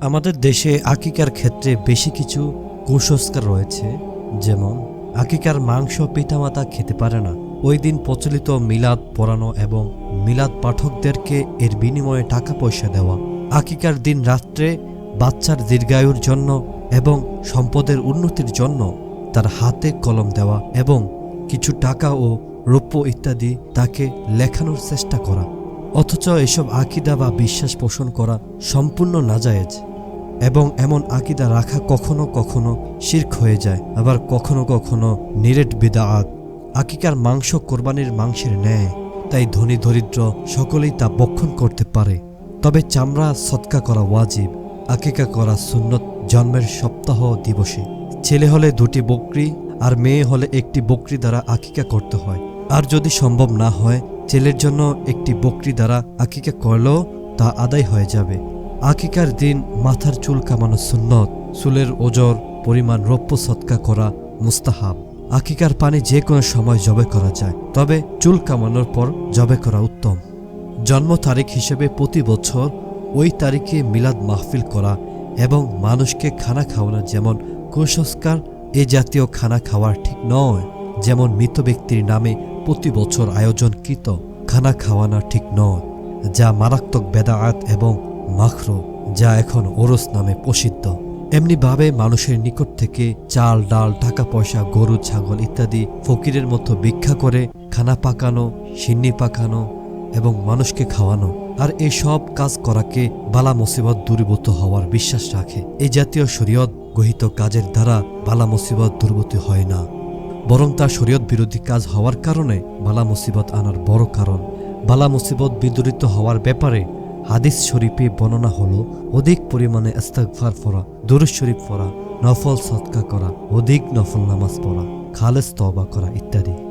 আমাদের দেশে আকিকার ক্ষেত্রে বেশি কিছু কুসংস্কার রয়েছে, যেমন আকিকার মাংস পিতামাতা খেতে পারে না। ওই দিন প্রচলিত মিলাদ পড়ানো এবং মিলাদ পাঠকদেরকে এর বিনিময়ে টাকা পয়সা দেওয়া, আকিকার দিন রাত্রে বাচ্চার দীর্ঘায়ুর জন্য এবং সম্পদের উন্নতির জন্য তার হাতে কলম দেওয়া এবং কিছু টাকা ও রৌপ্য ইত্যাদি তাকে লেখানোর চেষ্টা করা। অথচ এসব আকিদা বা বিশ্বাস পোষণ করা সম্পূর্ণ নাজায়েজ এবং এমন আকিদা রাখা কখনো কখনো শির্ক হয়ে যায়, আবার কখনো কখনো নিরেট বিদাআত। আকিকার মাংস কোরবানির মাংসের ন্যায়, তাই ধনী দরিদ্র সকলেই তা বক্ষণ করতে পারে। তবে চামড়া সৎকা করা ওয়াজিব, আকিকা করা সুন্নত জন্মের সপ্তাহ দিবসে। ছেলে হলে দুটি বকরি, আর মেয়ে হলে একটি বকরি দ্বারা আকিকা করতে হয়। আর যদি সম্ভব না হয় ছেলের জন্য একটি বকরি দ্বারা আকিকা করলেও তা আদায় হয়ে যাবে। আকিকার দিন মাথার চুল কামানো সুন্নত, চুলের ওজর পরিমাণ রৌপ্য সৎকা করা মুস্তাহাব। আকিকার পানি যে কোনো সময় জবে করা যায়, তবে চুল কামানোর পর জবে করা উত্তম। জন্ম তারিখ হিসেবে প্রতি বছর ওই তারিখে মিলাদ মাহফিল করা এবং মানুষকে খানা খাওয়ানো যেমন কুসংস্কার, এ জাতীয় খানা খাওয়ার ঠিক নয়, যেমন মৃত ব্যক্তির নামে প্রতি বছর আয়োজনকৃত খানা খাওয়ানো ঠিক নয়, যা মারাত্মক বেদায়াত এবং মাখরো, যা এখন ওরস নামে প্রসিদ্ধ। এমনিভাবে মানুষের নিকট থেকে চাল, ডাল টাকা পয়সা গরু, ছাগল ইত্যাদি ফকিরের মতো ভিক্ষা করে খানা পাকানো, সিন্নি পাকানো এবং মানুষকে খাওয়ানো। আর এই সব কাজ করাকে বালা মুসিবত দূরীভূত হওয়ার বিশ্বাস রাখে। এই জাতীয় শরীয়ত গহিত কাজের দ্বারা বালা মুসিবত দূরীভূত হয় না। বরং তা শরীয়ত বিরোধী কাজ হওয়ার কারণে বালা মুসিবত আনার বড় কারণ। বালা মুসিবত বিদরিত হওয়ার ব্যাপারে হাদিস শরীফে বর্ণনা হলো, অধিক পরিমাণে ইস্তাকফার পড়া দুরুজ শরীফ পড়া, নফল সৎকা করা, অধিক নফল নামাজ পড়া খালেজ তবা করা ইত্যাদি।